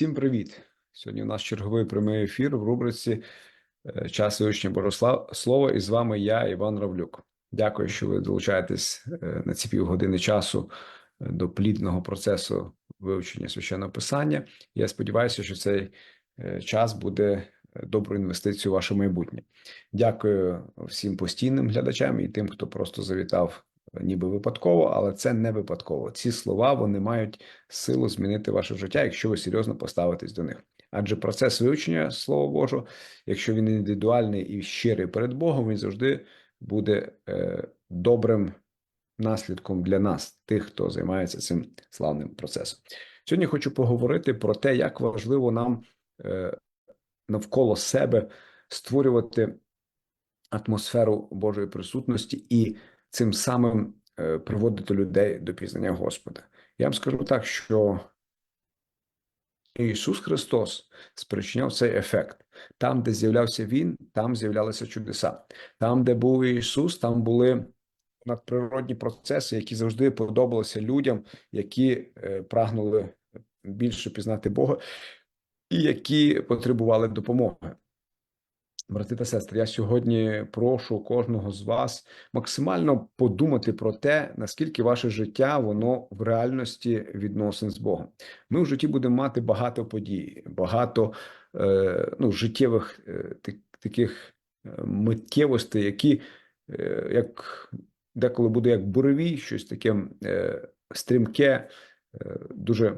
всім привіт! Сьогодні у нас черговий прямий ефір в рубриці е, Час вивчення Богослова Слова, і з вами я, Іван Равлюк. Дякую, що ви долучаєтесь е, на ці півгодини часу е, до плідного процесу вивчення священного писання. Я сподіваюся, що цей час буде доброю інвестицією у ваше майбутнє. Дякую всім постійним глядачам і тим, хто просто завітав ніби випадково, але це не випадково. Ці слова вони мають силу змінити ваше життя, якщо ви серйозно поставитесь до них. Адже процес вивчення Слова Божого, якщо він індивідуальний і щирий перед Богом, він завжди буде е, добрим наслідком для нас, тих, хто займається цим славним процесом. Сьогодні хочу поговорити про те, як важливо нам е, навколо себе створювати атмосферу Божої присутності і цим самим е, приводити людей до пізнання Господа. Я вам скажу так, що Ісус Христос спричиняв цей ефект. Там, де з'являвся Він, там з'являлися чудеса. Там, де був Ісус, там були надприродні процеси, які завжди подобалися людям, які е, прагнули більше пізнати Бога і які потребували допомоги. Брати та сестри, я сьогодні прошу кожного з вас максимально подумати про те, наскільки ваше життя воно в реальності відносин з Богом. Ми в житті будемо мати багато подій, багато е, ну, життєвих е, таких е, миттєвостей, які е, як деколи буде як буревій, щось таке е, стрімке, е, дуже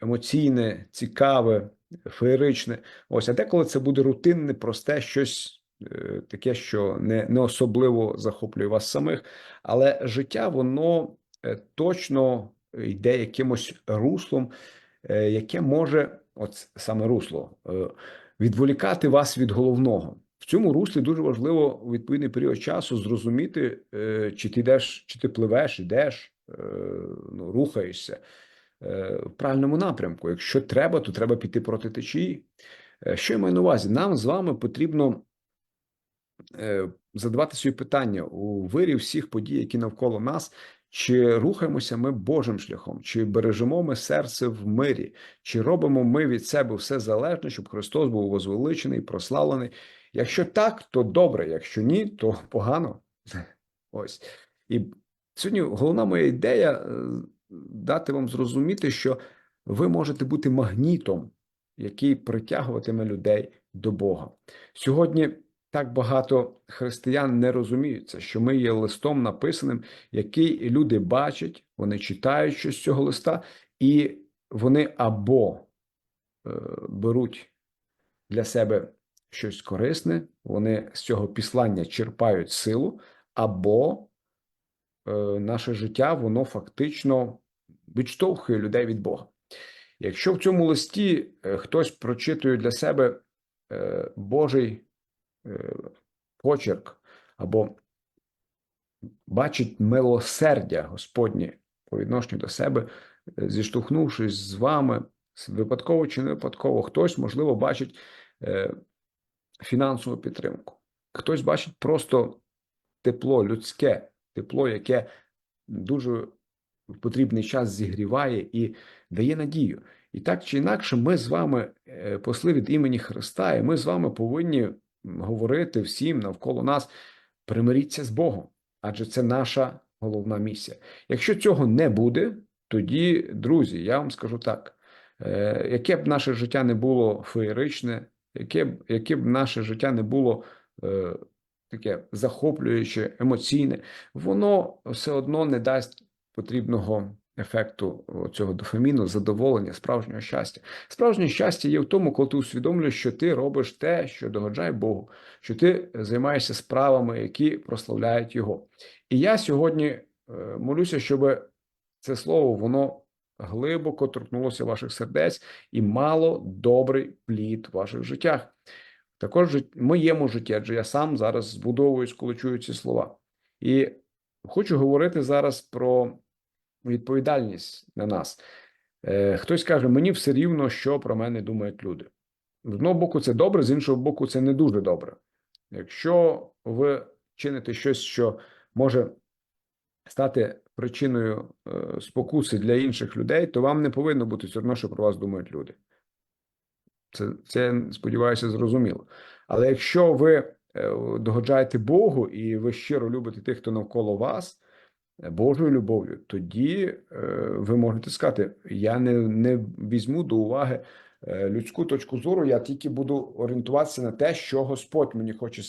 емоційне, цікаве феєричне. Ось, а деколи це буде рутинне, просте щось е, таке, що не, не особливо захоплює вас самих, але життя воно е, точно йде якимось руслом, е, яке може, от саме русло, відволікати вас від головного. В цьому руслі дуже важливо у відповідний період часу зрозуміти, чи ти йдеш, чи ти пливеш, йдеш, ну, рухаєшся. Е, в правильному напрямку. Якщо треба, то треба піти проти течії. Е, що я маю на увазі? Нам з вами потрібно е, задавати собі питання у вирі всіх подій, які навколо нас. Чи рухаємося ми Божим шляхом, чи бережемо ми серце в мирі, чи робимо ми від себе все залежне, щоб Христос був возвеличений, прославлений? Якщо так, то добре, якщо ні, то погано. Ось. І сьогодні головна моя ідея дати вам зрозуміти, що ви можете бути магнітом, який притягуватиме людей до Бога. Сьогодні так багато християн не розуміються, що ми є листом написаним, який люди бачать, вони читають щось з цього листа, і вони або е, беруть для себе щось корисне, вони з цього післання черпають силу, або наше життя, воно фактично відштовхує людей від Бога. Якщо в цьому листі е, хтось прочитує для себе е, Божий е, почерк або бачить милосердя Господнє по відношенню до себе, зіштовхнувшись з вами, випадково чи не випадково, хтось, можливо, бачить фінансову підтримку, хтось бачить просто тепло, людське тепло, яке дуже в потрібний час зігріває і дає надію. І так чи інакше, ми з вами е, посли від імені Христа, і ми з вами повинні говорити всім навколо нас: примиріться з Богом, адже це наша головна місія. Якщо цього не буде, тоді, друзі, я вам скажу так: е, яке б наше життя не було феєричне, яке б яке б наше життя не було. Е, таке захоплююче, емоційне, воно все одно не дасть потрібного ефекту цього дофаміну, задоволення, справжнього щастя. Справжнє щастя є в тому, коли ти усвідомлюєш, що ти робиш те, що догоджає Богу, що ти займаєшся справами, які прославляють Його. І я сьогодні е, молюся, щоб це слово воно глибоко торкнулося ваших сердець і мало добрий плід в ваших життях. Також в моєму житті, адже я сам зараз збудовуюсь, коли чую ці слова. І хочу говорити зараз про відповідальність на нас. Е, хтось каже, мені все рівно, що про мене думають люди. З одного боку, це добре, з іншого боку, це не дуже добре. Якщо ви чините щось, що може стати причиною е, спокуси для інших людей, то вам не повинно бути все одно, що про вас думають люди. Це, це сподіваюся, зрозуміло. Але якщо ви е, догоджаєте Богу і ви щиро любите тих, хто навколо вас, е, Божою любов'ю, тоді е, ви можете сказати: я не, не візьму до уваги людську точку зору, я тільки буду орієнтуватися на те, що Господь мені хоче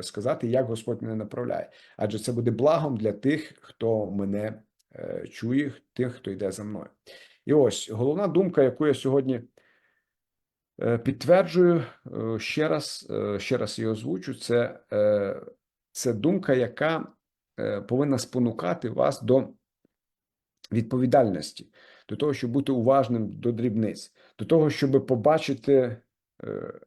сказати, як Господь мене направляє. Адже це буде благом для тих, хто мене чує, тих, хто йде за мною. І ось головна думка, яку я сьогодні підтверджую е, ще раз, е, ще раз її озвучу. Це, е, це думка, яка е, повинна спонукати вас до відповідальності, до того, щоб бути уважним до дрібниць, до того, щоб побачити, е,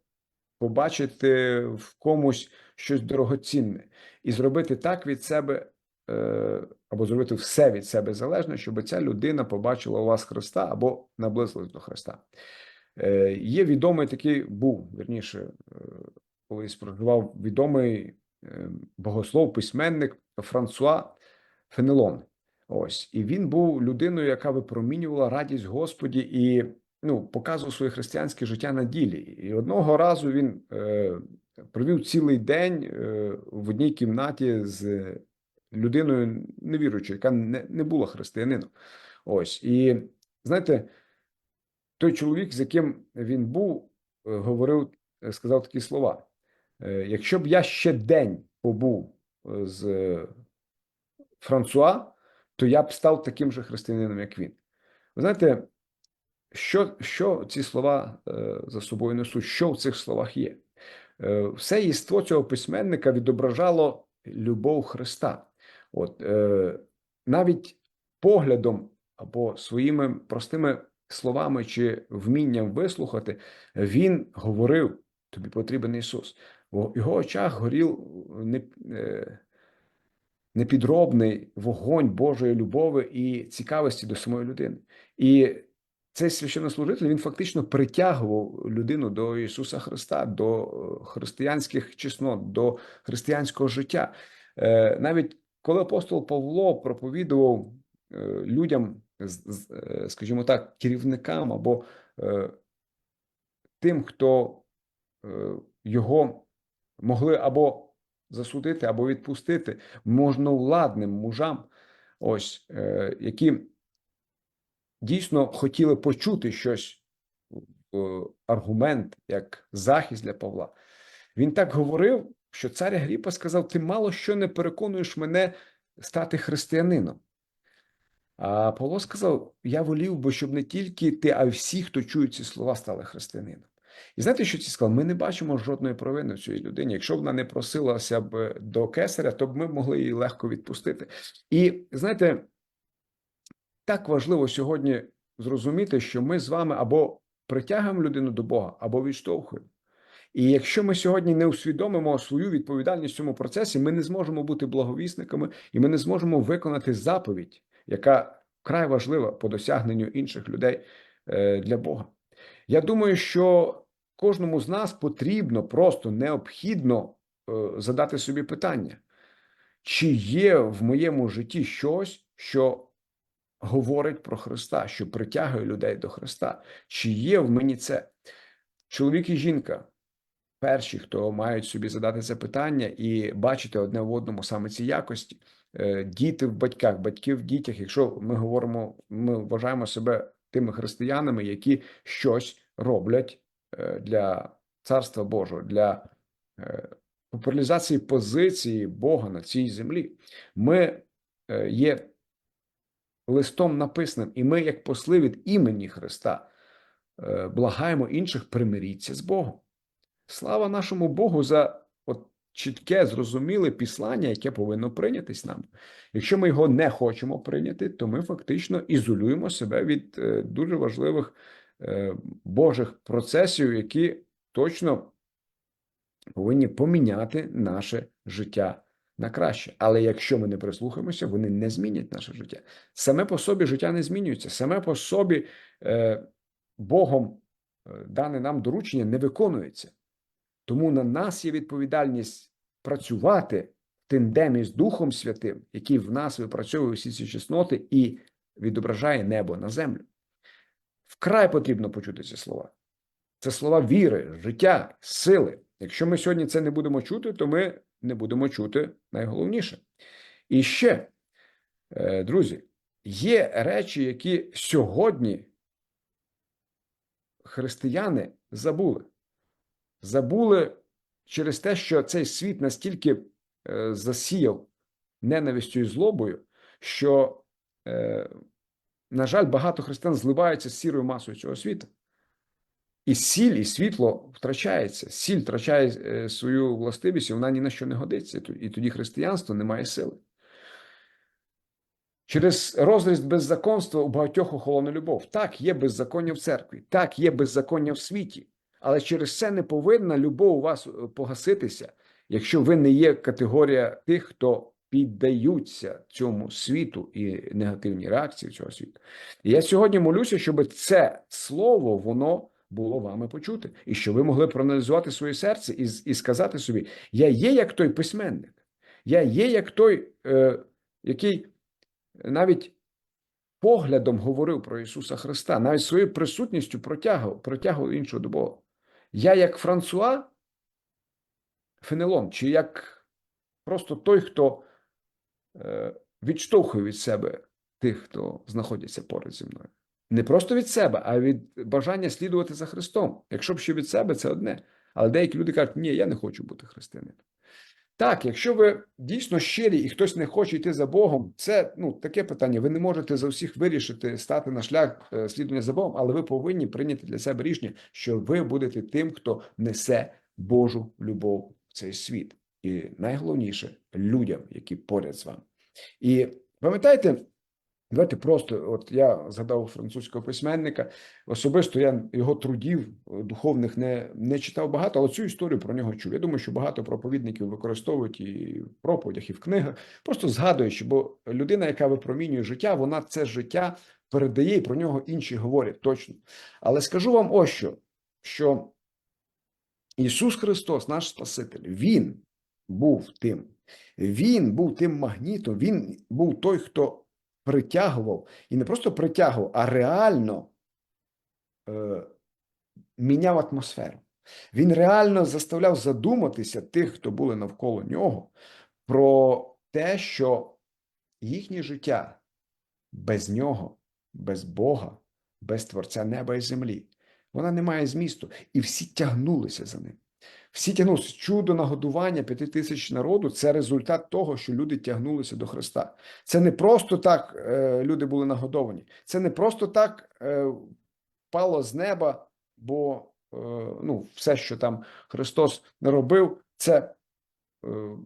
побачити в комусь щось дорогоцінне і зробити так від себе. е, Або зробити все від себе залежне, щоб ця людина побачила у вас Христа або наблизилась до Христа. Е, Є відомий такий був, верніше, е, колись проживав відомий е, богослов, письменник Франсуа Фенелон. Ось, і він був людиною, яка випромінювала радість Господі і ну, показував своє християнське життя на ділі. І одного разу він е, провів цілий день е, в одній кімнаті з людиною невіруючою, яка не, не була християнином. Ось, і знаєте, той чоловік, з яким він був, е, говорив, е, сказав такі слова: Е, якщо б я ще день побув з Франсуа, то я б став таким же християнином, як він. Ви знаєте, що, що ці слова за собою несуть? Що в цих словах є? Все єство цього письменника відображало любов Христа. От навіть поглядом або своїми простими словами чи вмінням вислухати, він говорив: тобі потрібен Ісус. В його очах горів не, е, непідробний вогонь Божої любові і цікавості до самої людини. І цей священнослужитель він фактично притягував людину до Ісуса Христа, до е, християнських чеснот, до християнського життя. Е, Навіть коли апостол Павло проповідував е, людям, е, скажімо так, керівникам або е, тим, хто е, його могли або засудити, або відпустити можновладним мужам, ось е, які дійсно хотіли почути щось е, аргумент як захист для Павла. Він так говорив, що цар Агріпа сказав: Ти мало що не переконуєш мене стати християнином. А Павло сказав: Я волів би, щоб не тільки ти, а й всі, хто чують ці слова, стали християнином. І знаєте, що ці сказав? Ми не бачимо жодної провини в цій людині. Якщо вона не просилася б до кесаря, то б ми могли її легко відпустити. І знаєте, так важливо сьогодні зрозуміти, що ми з вами або притягуємо людину до Бога, або відштовхуємо. І якщо ми сьогодні не усвідомимо свою відповідальність в цьому процесі, ми не зможемо бути благовісниками і ми не зможемо виконати заповідь, яка вкрай важлива по досягненню інших людей е, для Бога. Я думаю, що кожному з нас потрібно просто необхідно е, задати собі питання, чи є в моєму житті щось, що говорить про Христа, що притягує людей до Христа, чи є в мені це чоловік і жінка. Перші, хто мають собі задати це питання і бачити одне в одному саме ці якості, діти в батьках, батьки в дітях. Якщо ми говоримо, ми вважаємо себе тими християнами, які щось роблять е, для царства Божого, для е, популяризації позиції Бога на цій землі, ми е, є листом написаним, і ми, як посли від імені Христа, е, благаємо інших примиріться з Богом. Слава нашому Богу за чітке, зрозуміле післання, яке повинно прийнятись нам. Якщо ми його не хочемо прийняти, то ми фактично ізолюємо себе від е, дуже важливих е, Божих процесів, які точно повинні поміняти наше життя на краще. Але якщо ми не прислухаємося, вони не змінять наше життя. Саме по собі життя не змінюється, саме по собі е, Богом дане нам доручення не виконується. Тому на нас є відповідальність працювати в тандемі з Духом Святим, який в нас випрацьовує всі ці чесноти і відображає небо на землю. Вкрай потрібно почути ці слова. Це слова віри, життя, сили. Якщо ми сьогодні це не будемо чути, то ми не будемо чути найголовніше. І ще, е, друзі, є речі, які сьогодні християни забули. Забули через те, що цей світ настільки е, засіяв ненавистю і злобою, що, е, на жаль, багато християн зливаються з сірою масою цього світу. І сіль, і світло втрачається. Сіль втрачає е, свою властивість, і вона ні на що не годиться. І тоді християнство не має сили. Через розріз беззаконства у багатьох охолоне любов. Так, є беззаконня в церкві, так, є беззаконня в світі, але через це не повинна любов у вас е, погаситися, якщо ви не є категорія тих, хто піддаються цьому світу і негативній реакції цього світу. І я сьогодні молюся, щоб це слово воно було вами почути, і що ви могли проаналізувати своє серце і, і сказати собі: я є як той письменник, я є як той, е, який навіть поглядом говорив про Ісуса Христа, навіть своєю присутністю протягував, протягував іншого до Бога. Я як Франсуа Фенелон, чи як просто той, хто е, відштовхує від себе тих, хто знаходиться поруч зі мною. Не просто від себе, а від бажання слідувати за Христом. Якщо б ще від себе, це одне. Але деякі люди кажуть, ні, я не хочу бути християнином. Так, якщо ви дійсно щирі і хтось не хоче йти за Богом, це ну таке питання. Ви не можете за всіх вирішити стати на шлях е, слідування за Богом, але ви повинні прийняти для себе рішення, що ви будете тим, хто несе Божу любов в цей світ, і найголовніше людям, які поряд з вами. І пам'ятаєте. Давайте просто, от я згадав французького письменника. Особисто я його трудів е, духовних не не читав багато, але цю історію про нього чув. Я думаю, що багато проповідників використовують і в проповідях, і в книгах, просто згадуючи, бо людина, яка випромінює життя, вона це життя передає і про нього інші говорять точно. Але скажу вам ось що, що Ісус Христос, наш Спаситель, Він був тим. Він був тим магнітом, він був той, хто притягував, і не просто притягував, а реально е, міняв атмосферу. Він реально заставляв задуматися тих, хто були навколо нього, про те, що їхнє життя без нього, без Бога, без Творця неба і землі, вона не має змісту. І всі тягнулися за ним. Всі тягнулися чудо нагодування п'яти тисяч народу це результат того, що люди тягнулися до Христа. Це не просто так е, люди були нагодовані, це не просто так е, впало з неба, бо е, ну, все, що там Христос не робив, це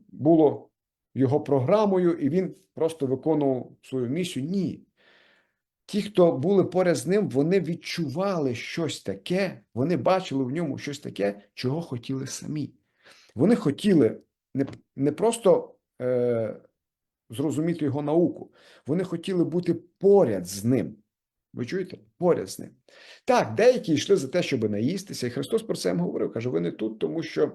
було його програмою, і він просто виконував свою місію. Ні. Ті, хто були поряд з ним, вони відчували щось таке, вони бачили в ньому щось таке, чого хотіли самі. Вони хотіли не не просто е, зрозуміти його науку, вони хотіли бути поряд з ним. Ви чуєте? Поряд з ним. Так, деякі йшли за те, щоб наїстися, і Христос про це говорив. Каже: ви не тут, тому що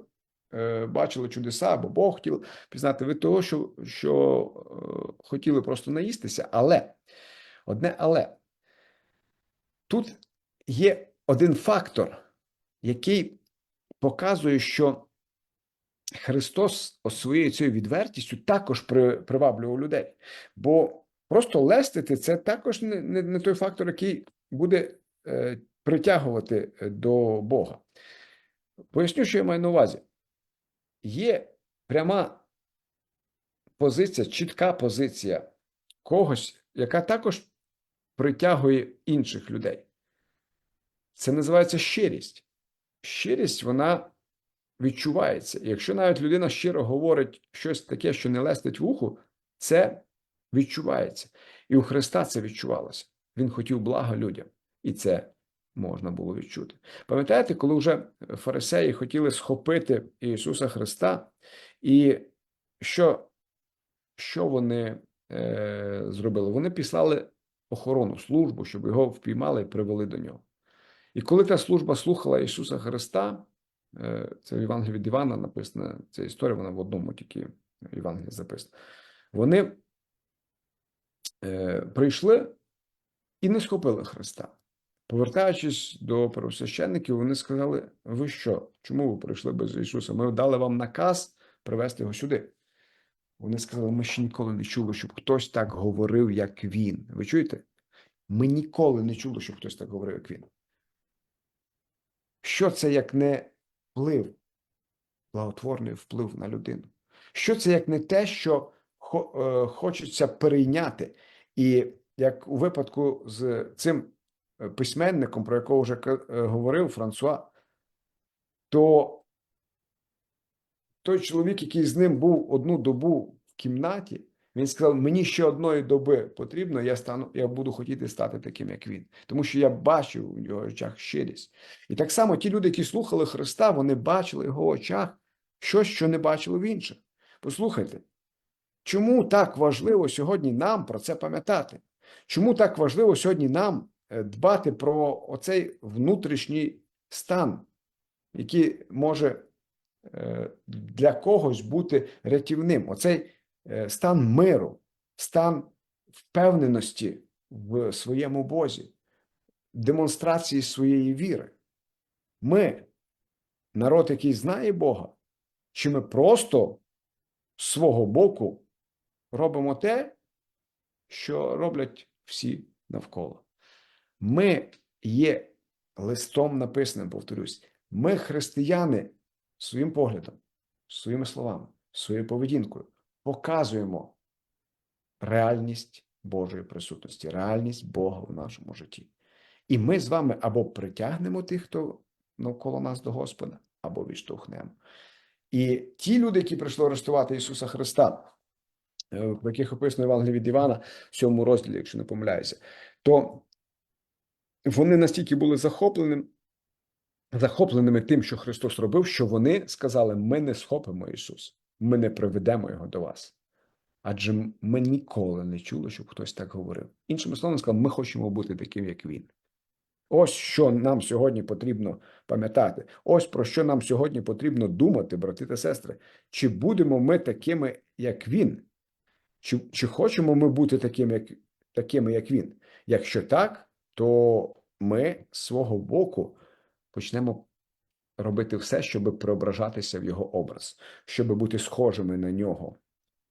е, бачили чудеса, або Бог хотів пізнати ви того, що, що е, хотіли просто наїстися, але. Одне але тут є один фактор, який показує, що Христос своєю цією відвертістю також приваблював людей. Бо просто лестити це також не, не, не той фактор, який буде е, притягувати е, до Бога. Поясню, що я маю на увазі. Є пряма позиція, чітка позиція когось, яка також притягує інших людей. Це називається щирість. Щирість, вона відчувається. Якщо навіть людина щиро говорить щось таке, що не лестить вуху, це відчувається. І у Христа це відчувалося. Він хотів блага людям, і це можна було відчути. Пам'ятаєте, коли вже фарисеї хотіли схопити Ісуса Христа, і що що вони е, зробили? Вони післали охорону, службу, щоб його впіймали і привели до нього. І коли та служба слухала Ісуса Христа, е, це в Євангелії від Івана написана ця історія, вона в одному тільки Євангелії записана. Вони е, прийшли і не схопили Христа. Повертаючись до первосвященників, вони сказали: ви що? Чому ви прийшли без Ісуса? Ми дали вам наказ привезти його сюди. Вони сказали: ми ще ніколи не чули, щоб хтось так говорив, як він. Ви чуєте? Ми ніколи не чули, щоб хтось так говорив, як він. Що це як не вплив, благотворний вплив на людину? Що це як не те, що е, хочеться перейняти? І як у випадку з цим е, письменником, про якого вже е, говорив Франсуа, то той чоловік, який з ним був одну добу в кімнаті, він сказав: мені ще одної доби потрібно, я стану, я буду хотіти стати таким, як він. Тому що я бачив у його очах щирість. І так само ті люди, які слухали Христа, вони бачили в його очах щось, що не бачили в інших. Послухайте, чому так важливо сьогодні нам про це пам'ятати? Чому так важливо сьогодні нам е, дбати про оцей внутрішній стан, який може для когось бути рятівним? Оцей е, стан миру, стан впевненості в своєму Бозі, демонстрації своєї віри. Ми, народ, який знає Бога, чи ми просто з свого боку робимо те, що роблять всі навколо. Ми є листом написаним, повторюсь. Ми, християни, своїм поглядом, своїми словами, своєю поведінкою показуємо реальність Божої присутності, реальність Бога в нашому житті. І ми з вами або притягнемо тих, хто навколо нас до Господа, або відштовхнемо. І ті люди, які прийшли арештувати Ісуса Христа, е, в яких описано Євангеліє від Івана, в цьому розділі, якщо не помиляюся, то вони настільки були захопленим, захопленими тим, що Христос робив, що вони сказали: ми не схопимо Ісуса, ми не приведемо Його до вас. Адже ми ніколи не чули, щоб хтось так говорив. Іншими словами, сказали, ми хочемо бути таким, як він. Ось що нам сьогодні потрібно пам'ятати. Ось про що нам сьогодні потрібно думати, брати та сестри. Чи будемо ми такими, як він? Чи, чи хочемо ми бути такими, як, такими, як він? Якщо так, то ми свого боку почнемо робити все, щоб преображатися в його образ, щоб бути схожими на нього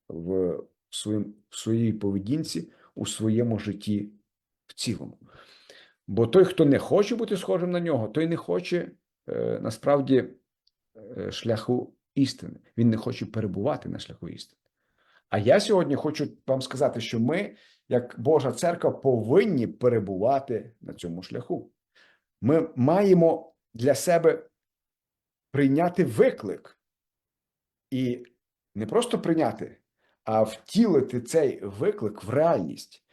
в, своїм, в своїй поведінці, у своєму житті в цілому. Бо той, хто не хоче бути схожим на нього, той не хоче е, насправді е, шляху істини. Він не хоче перебувати на шляху істини. А я сьогодні хочу вам сказати, що ми, як Божа церква, повинні перебувати на цьому шляху. Ми маємо для себе прийняти виклик і не просто прийняти, а втілити цей виклик в реальність.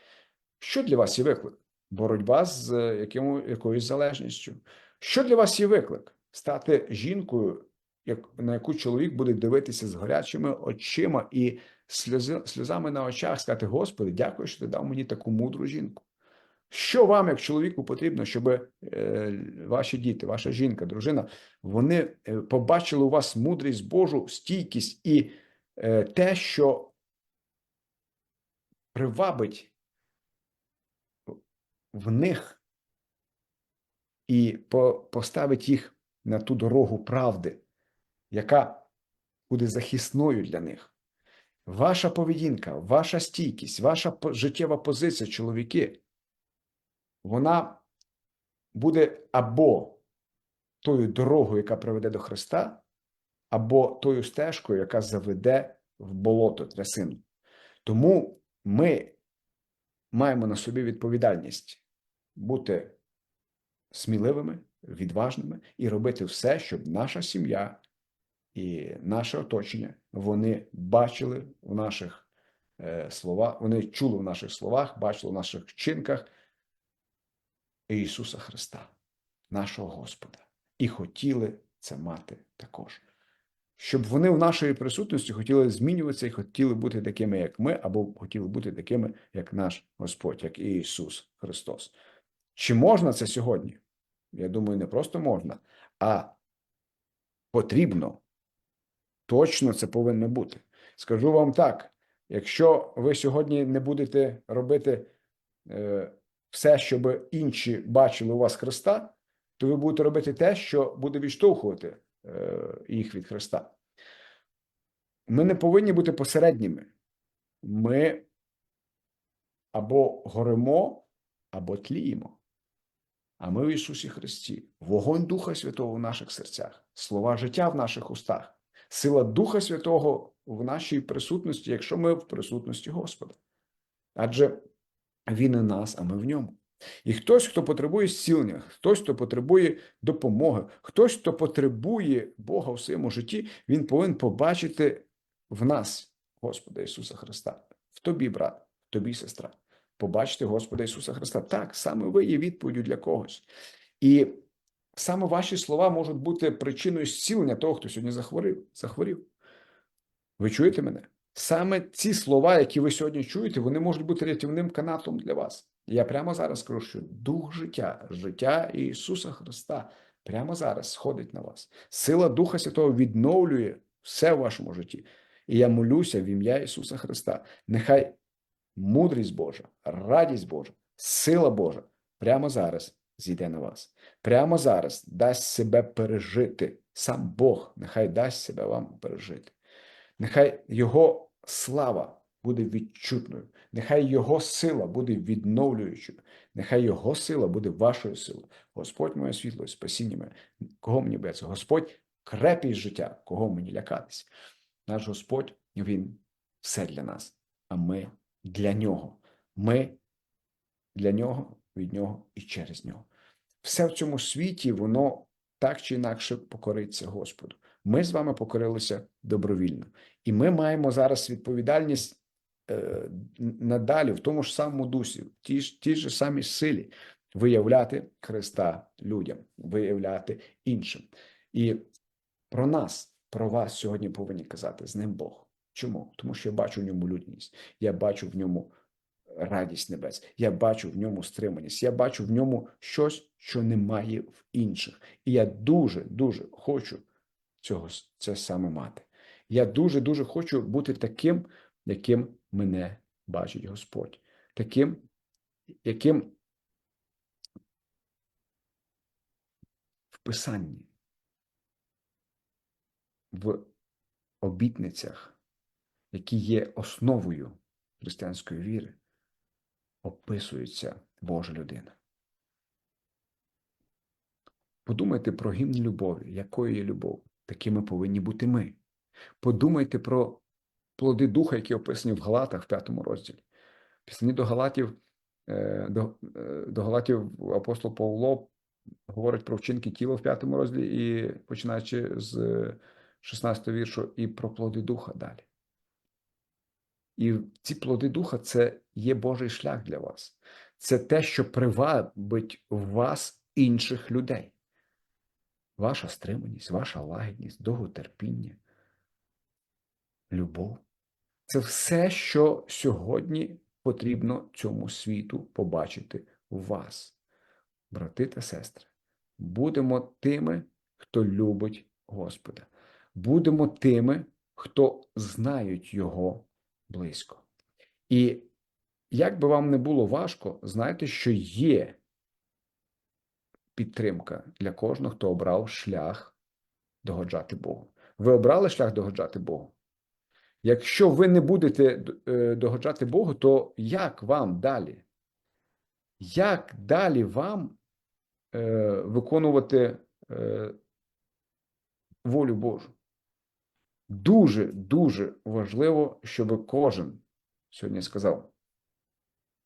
Що для вас є виклик? Боротьба з е, яким, якоюсь залежністю. Що для вас є виклик? Стати жінкою, як, на яку чоловік буде дивитися з гарячими очима і сльози, сльозами на очах, сказати: Господи, дякую, що ти дав мені таку мудру жінку. Що вам, як чоловіку, потрібно, щоб е, ваші діти, ваша жінка, дружина, вони е, побачили у вас мудрість Божу, стійкість і е, те, що привабить в них і по- поставить їх на ту дорогу правди, яка буде захисною для них. Ваша поведінка, ваша стійкість, ваша життєва позиція, чоловіки, вона буде або тою дорогою, яка приведе до Христа, або тою стежкою, яка заведе в болото трясину. Тому ми маємо на собі відповідальність бути сміливими, відважними і робити все, щоб наша сім'я і наше оточення вони бачили в наших е, словах, вони чули в наших словах, бачили в наших вчинках Ісуса Христа, нашого Господа, і хотіли це мати також. Щоб вони в нашій присутності хотіли змінюватися і хотіли бути такими, як ми, або хотіли бути такими, як наш Господь, як Ісус Христос. Чи можна це сьогодні? Я думаю, не просто можна, а потрібно. Точно це повинно бути. Скажу вам так: якщо ви сьогодні не будете робити е, все, щоб інші бачили у вас Христа, то ви будете робити те, що буде відштовхувати е, їх від Христа. Ми не повинні бути посередніми. Ми або горимо, або тліємо. А ми в Ісусі Христі, вогонь Духа Святого в наших серцях, слова життя в наших устах, сила Духа Святого в нашій присутності, якщо ми в присутності Господа. Адже Він і нас, а ми в ньому. І хтось, хто потребує зцілення, хтось, хто потребує допомоги, хтось, хто потребує Бога в своєму житті, він повинен побачити в нас Господа Ісуса Христа, в тобі, брат, в тобі, сестра. Побачити Господа Ісуса Христа. Так, саме ви є відповіддю для когось. І саме ваші слова можуть бути причиною зцілення того, хто сьогодні захворів. захворів. Ви чуєте мене? Саме ці слова, які ви сьогодні чуєте, вони можуть бути рятівним канатом для вас. Я прямо зараз скажу, що дух життя, життя Ісуса Христа прямо зараз сходить на вас. Сила Духа Святого відновлює все в вашому житті. І я молюся в ім'я Ісуса Христа. Нехай мудрість Божа, радість Божа, сила Божа прямо зараз зійде на вас. Прямо зараз дасть себе пережити. Сам Бог нехай дасть себе вам пережити. Нехай Його слава буде відчутною, нехай Його сила буде відновлюючою, нехай Його сила буде вашою силою. Господь моє світло, спасіння моє. Кого мені бояться? Господь крепість життя, кого мені лякатись? Наш Господь, Він все для нас, а ми для Нього. Ми для Нього, від Нього і через Нього. Все в цьому світі, воно так чи інакше покориться Господу. Ми з вами покорилися добровільно. І ми маємо зараз відповідальність е, надалі, в тому ж самому дусі, в тій ж, тій ж самій силі виявляти Христа людям, виявляти іншим. І про нас, про вас сьогодні повинні казати з ним Бог. Чому? Тому що я бачу в ньому людяність, я бачу в ньому радість небес, я бачу в ньому стриманість, я бачу в ньому щось, що немає в інших. І я дуже, дуже хочу цього це саме мати. Я дуже, дуже хочу бути таким, яким мене бачить Господь, таким, яким в Писанні, в обітницях, які є основою християнської віри, описується Божа людина. Подумайте про гімн любові, якою є любов, такими повинні бути ми. Подумайте про плоди духа, які описані в Галатах в п'ятому розділі. Пісні до Галатів, е, до, е, до Галатів апостол Павло говорить про вчинки тіла в п'ятому розділі, і починаючи з 16 віршу, і про плоди духа далі. І ці плоди духа це є Божий шлях для вас. Це те, що привабить в вас інших людей. Ваша стриманість, ваша лагідність, довготерпіння, любов. Це все, що сьогодні потрібно цьому світу побачити у вас, брати та сестри. Будемо тими, хто любить Господа. Будемо тими, хто знають Його близько. І як би вам не було важко, знайте, що є підтримка для кожного, хто обрав шлях догоджати Богу. Ви обрали шлях догоджати Богу? Якщо ви не будете е, догоджати Богу, то як вам далі? Як далі вам е, виконувати е, волю Божу? Дуже, дуже важливо, щоб кожен сьогодні сказав.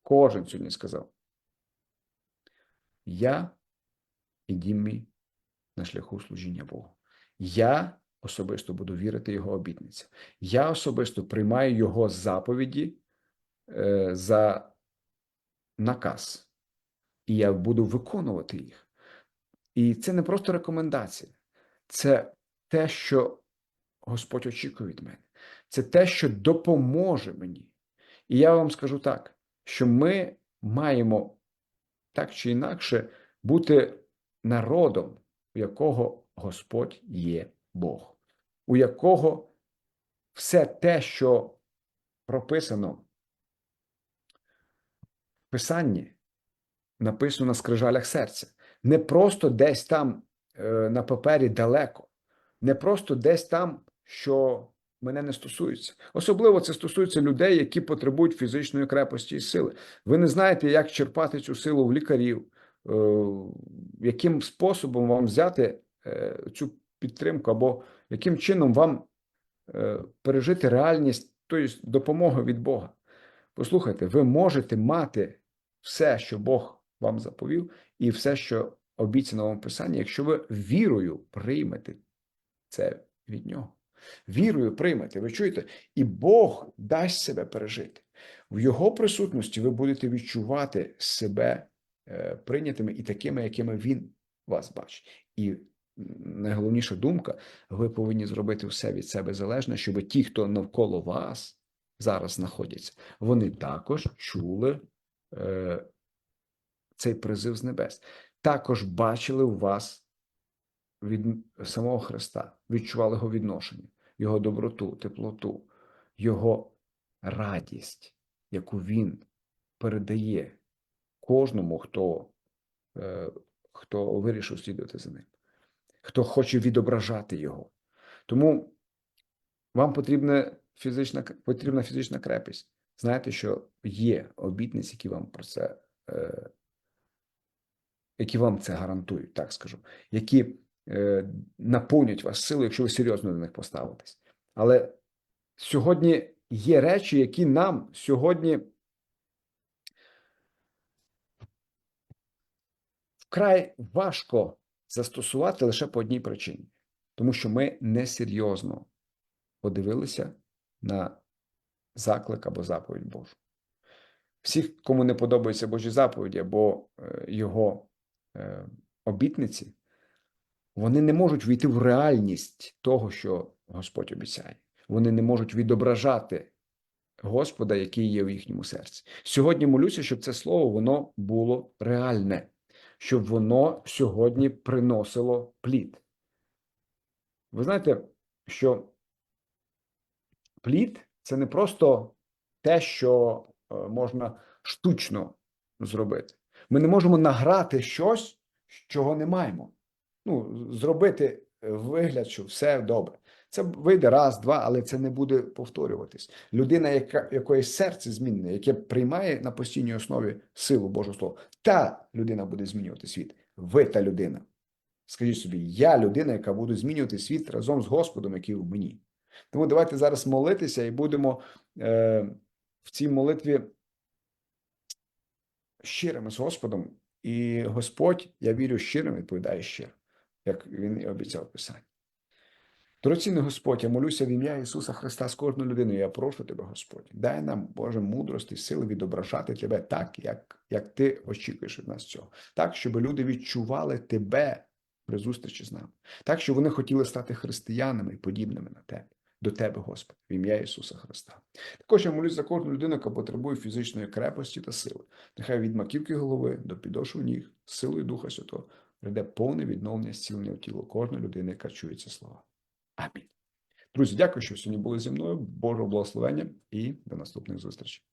Кожен сьогодні сказав. Я і дім на шляху служіння Богу. Я особисто буду вірити Його обітниця. Я особисто приймаю Його заповіді е, за наказ, і я буду виконувати їх. І це не просто рекомендація, це те, що Господь очікує від мене. Це те, що допоможе мені. І я вам скажу так, що ми маємо так чи інакше бути народом, у якого Господь є Бог, у якого все те, що прописано в Писанні, написано на скрижалях серця. Не просто десь там е, на папері далеко, не просто десь там, що мене не стосується. Особливо це стосується людей, які потребують фізичної крепості і сили. Ви не знаєте, як черпати цю силу в лікарів, яким способом вам взяти е, цю підтримку, або яким чином вам е, пережити реальність тобто допомоги від Бога. Послухайте, ви можете мати все, що Бог вам заповів, і все, що обіцяно вам в Писанні, якщо ви вірою приймете це від нього. Вірою приймете, ви чуєте? І Бог дасть себе пережити. В Його присутності ви будете відчувати себе е, прийнятими і такими, якими Він вас бачить. І найголовніша думка: ви повинні зробити все від себе залежне, щоб ті, хто навколо вас зараз знаходяться, вони також чули е, цей призив з небес, також бачили у вас від самого Христа, відчували його відношення, його доброту, теплоту, його радість, яку він передає кожному, хто, е, хто вирішив слідувати за ним, хто хоче відображати його. Тому вам потрібна фізична, потрібна фізична крепість. Знаєте, що є обітниці, які вам про це. Е, які вам це гарантують, так скажу, які е, наповнять вас силою, якщо ви серйозно до них поставитесь. Але сьогодні є речі, які нам сьогодні вкрай важко застосувати лише по одній причині, тому що ми несерйозно подивилися на заклик або заповідь Божу. Всіх, кому не подобаються Божі заповіді або е, його е, обітниці, вони не можуть війти в реальність того, що Господь обіцяє. Вони не можуть відображати Господа, який є в їхньому серці. Сьогодні молюся, щоб це слово воно було реальне, щоб воно сьогодні приносило плід. Ви знаєте, що плід це не просто те, що е, можна штучно зробити. Ми не можемо награти щось, чого не маємо. Ну, зробити вигляд, що все добре. Це вийде раз, два, але це не буде повторюватись. Людина, яка якої серце змінне, яке приймає на постійній основі силу Божого Слова, та людина буде змінювати світ. Ви та людина. Скажіть собі, я людина, яка буде змінювати світ разом з Господом, який в мені. Тому давайте зараз молитися і будемо е, в цій молитві щирими з Господом. І Господь, я вірю, щирим відповідає щиро, як він і обіцяв в Писанні. Дорогоцінний Господь, я молюся в ім'я Ісуса Христа з кожною людиною. Я прошу тебе, Господь, дай нам, Боже, мудрості, сили відображати Тебе так, як як Ти очікуєш від нас цього. Так, щоб люди відчували Тебе при зустрічі з нами. Так, щоб вони хотіли стати християнами і подібними на Тебе. До Тебе, Господи, в ім'я Ісуса Христа. Також я молюсь за кожну людину, яка потребує фізичної крепості та сили. Нехай від маківки голови до підошви ніг, силою Духа Святого прийде повне відновлення зцілення в тіло кожної людини, яка чує ці слова. Амінь. Друзі, дякую, що сьогодні були зі мною. Божого благословення і до наступних зустрічей.